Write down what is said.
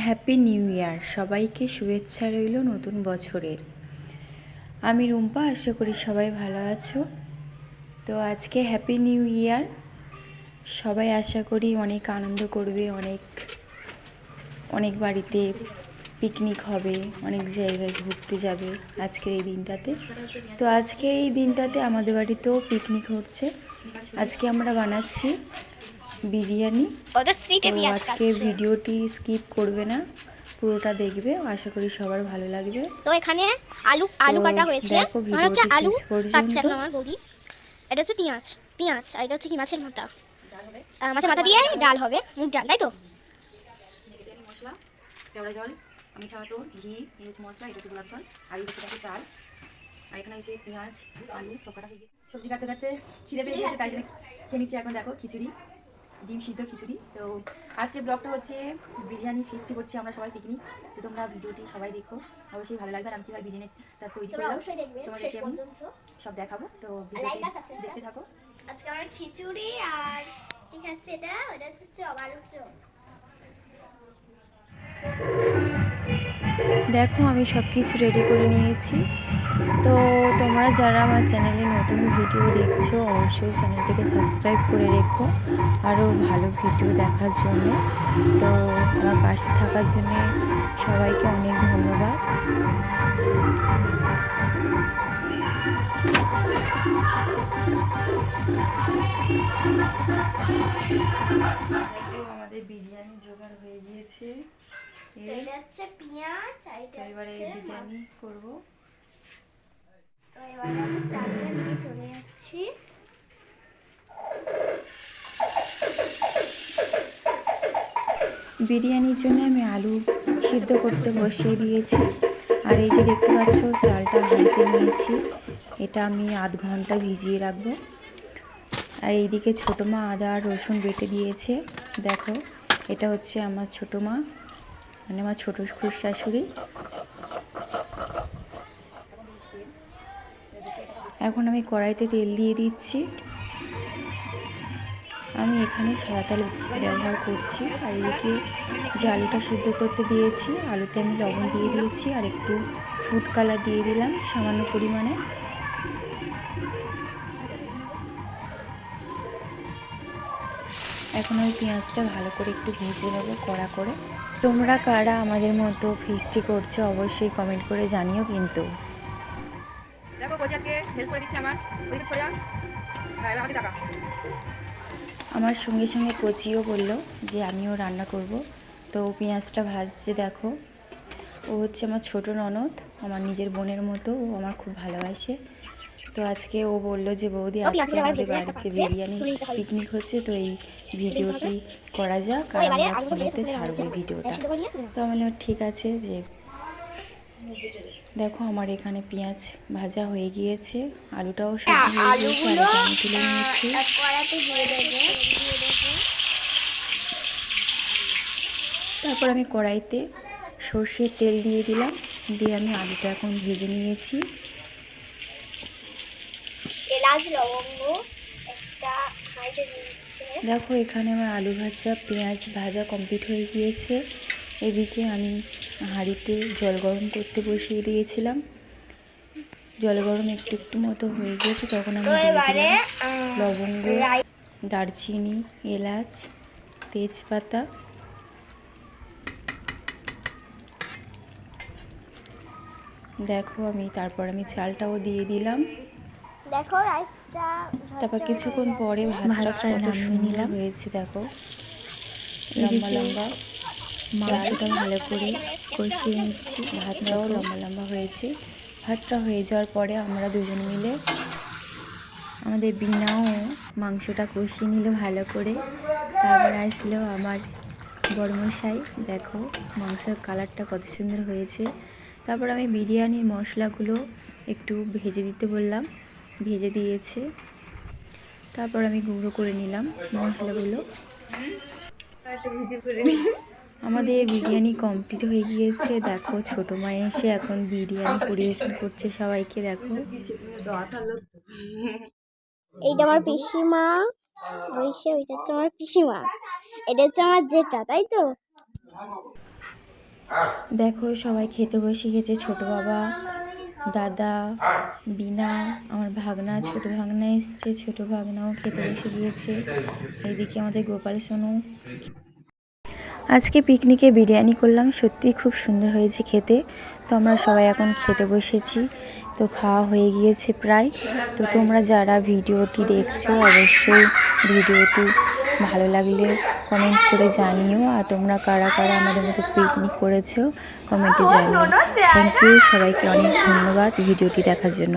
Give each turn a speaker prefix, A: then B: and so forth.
A: Happy new year সবাইকে শুভেচ্ছা রইল নতুন বছরের। আমি রুম্পা, আশা করি সবাই ভালো আছো। তো আজকে হ্যাপি নিউ ইয়ার সবাই আশা করি অনেক আনন্দ করবে, অনেক অনেক বাড়িতে পিকনিক হবে, অনেক জায়গায় ঘুরতে যাবে আজকের এই দিনটাতে। তো আজকের এই দিনটাতে আমাদের বাড়িতেও পিকনিক হচ্ছে। আজকে আমরা বানাচ্ছি বিরিয়ানি। আজকে ভিডিওটি স্কিপ করবে না পুরোটা দেখবে আশা করি সবার ভালো লাগবে।
B: তো এখানে আলু আলু কাটা হয়েছে। মানে হচ্ছে আলু কাটছে এখন আমার বৌদি। এটা হচ্ছে পেঁয়াজ পেঁয়াজ আর এটা হচ্ছে কি মাছের মাথা মাছের মাথা দিয়ে ডাল হবে মুগ ডাল তাই তো?
C: মশলা কেওড়া জল মিঠা তো ঘি এই মশলা এটা হচ্ছে গোলাপ জল আর এই হচ্ছে চাল। আর এখানে হচ্ছে পেঁয়াজ আলু সব কাটা হয়ে গেছে। সবজি কাটতে কাটতে খিদে পেয়ে গেছে তাই জন্য খেয়ে নিচ্ছি এখন দেখো খিচুড়ি। ডিম সিদ্ধ খিচুড়ি। তো আজকে ব্লগটা হচ্ছে বিরিয়ানি ফিস্টি করছি আমরা সবাই পিকনিক তো তোমরা ভিডিওটি সবাই দেখো। অবশ্যই ভালো লাগবে আর আমি কীভাবে বিরিয়ানিটা তৈরি করলাম তোমাদেরকে আমি সব দেখাবো। তো দেখতে থাকো।
B: আজকে আমার খিচুড়ি আর কি খাচ্ছে এটা? ওটা হচ্ছে চপ।
A: দেখো, আমি সব কিছু রেডি করে নিয়েছি। তো তোমরা যারা আমার চ্যানেলে নতুন ভিডিও দেখছ, অবশ্যই চ্যানেলটিকে সাবস্ক্রাইব করে রেখো, আরও ভালো ভিডিও দেখার জন্য। তো আমার পাশে থাকার জন্যে সবাইকে অনেক ধন্যবাদ। আমাদের বিরিয়ানি জোগাড় হয়ে গিয়েছে।
B: এটা হচ্ছে পেঁয়াজ আর এটা
A: তো এবারে
B: হচ্ছে
A: বিরিয়ানি করব।
B: তো এবারে আমি চালটা নিয়ে চলে যাচ্ছি।
A: বিরিয়ানির জন্য আমি আলু সিদ্ধ করতে বসিয়ে দিয়েছি। আর এই যে দেখতে পাচ্ছ চালটা হাঁড়িতে নিয়েছি। এটা আমি আধ ঘণ্টা ভিজিয়ে রাখব। আর এইদিকে ছোটো মা আদা আর রসুন বেটে দিয়েছে। দেখো এটা হচ্ছে আমার ছোটো মা। মানে আমার ছোটো খুশ শাশুড়ি। এখন আমি কড়াইতে তেল দিয়ে দিচ্ছি। আমি এখানে সাদা তেল ব্যবহার করছি। আর এদিকে যে আলুটা সিদ্ধ করতে দিয়েছি, আলুতে আমি লবণ দিয়ে দিয়েছি আর একটু ফুড কালার দিয়ে দিলাম সামান্য পরিমাণে। এখন আমি পেঁয়াজটা ভালো করে একটু ভেজে নেব কড়া করে। তোমরা কারা আমাদের মতো ফিস্টি করছ অবশ্যই কমেন্ট করে জানিও কিন্তু।
C: দেখো কোচি আজকে হেল্প করে দিচ্ছে আমার। ওইদিকে সরে যান হ্যাঁ আমাকে টাকা।
A: আমার সঙ্গে সঙ্গে কচিও বলল যে আমিও রান্না করব। তো পেঁয়াজটা ভাজছে দেখো। ও হচ্ছে আমার ছোট ননদ আমার নিজের বোনের মতো ও আমার খুব ভালোবাসে। তো আজকে ও বলল যে বৌদি আজকে আমাদের বাড়িতে বিরিয়ানি। পিকনিক হচ্ছে তো এই ভিডিওটি করা যাক আর আমরা ফোনেতে ছাড়বো ভিডিওটা। তো আমি ঠিক আছে যে দেখো আমার এখানে পেঁয়াজ ভাজা হয়ে গিয়েছে আলুটাও সিদ্ধ হয়ে গিয়েছে আলুটা আমি তুলে নিয়েছি তারপর আমি কড়াইতে সর্ষের তেল দিয়ে দিলাম দিয়ে আমি আলুটা এখন ভেজে নিয়েছি।
B: এলাচ লবঙ্গ একটা হাইটে দিচ্ছে।
A: দেখো এখানে আমার আলু ভাজা পেঁয়াজ ভাজা কমপ্লিট হয়ে গিয়েছে। এদিকে আমি হাঁড়িতে জল গরম করতে বসিয়ে দিয়েছিলাম। জল গরম একটু একটু মতো হয়ে গিয়েছে তখন আমি লবঙ্গ দারচিনি এলাচ তেজপাতা। দেখো আমি তারপর আমি চালটাও দিয়ে দিলাম।
B: দেখো রাইসটা
A: তারপর কিছুক্ষণ পরে ভাতটা কত সুন্দর হয়েছে দেখো। লম্বা লম্বা। মাংসটা ভালো করে কষিয়ে নিচ্ছি। ভাতটাও লম্বা লম্বা হয়েছে। ভাতটা হয়ে যাওয়ার পরে আমরা দুজন মিলে আমাদের বিনাও মাংসটা কষিয়ে নিল ভালো করে। তারপর আসলো আমার বড়মশাই। দেখো মাংসের কালারটা কত সুন্দর হয়েছে। তারপর আমি বিরিয়ানির মশলাগুলো একটু ভেজে দিতে বললাম। ভেজে দিয়েছে। তারপর আমি গুঁড়ো করে নিলাম মশলাগুলো। আমাদের বিরিয়ানি কমপ্লিট হয়ে গিয়েছে। দেখো ছোটো মা এসে এখন বিরিয়ানি পরিবেশন করছে সবাইকে দেখো।
B: এইটা আমার পিসিমা। ওইসে ওইটা হচ্ছে আমার পিসিমা। এটা হচ্ছে আমার জেঠা তাই তো?
A: দেখো সবাই খেতে বসে গেছে ছোট বাবা। দাদা, বিনা, আমার ভাগনা, ছোট ভাগনা এসছে, ছোট ভাগনাও খেতে বসে গিয়েছে। এইদিকে আমাদের গোপাল সোনু। আজকে পিকনিকে বিরিয়ানি করলাম, সত্যি খুব সুন্দর হয়েছে খেতে। তো আমরা সবাই এখন খেতে বসেছি। তো খাওয়া হয়ে গিয়েছে প্রায়। তো তোমরা যারা ভিডিওটি দেখছ, অবশ্যই ভিডিওটি ভালো লাগলে কমেন্ট করে জানিও। আর তোমরা কারা কারা আমাদের মতো পিকনিক করেছ কমেন্টে জানিও। থ্যাংক ইউ সবাইকে অনেক ধন্যবাদ ভিডিওটি দেখার জন্য।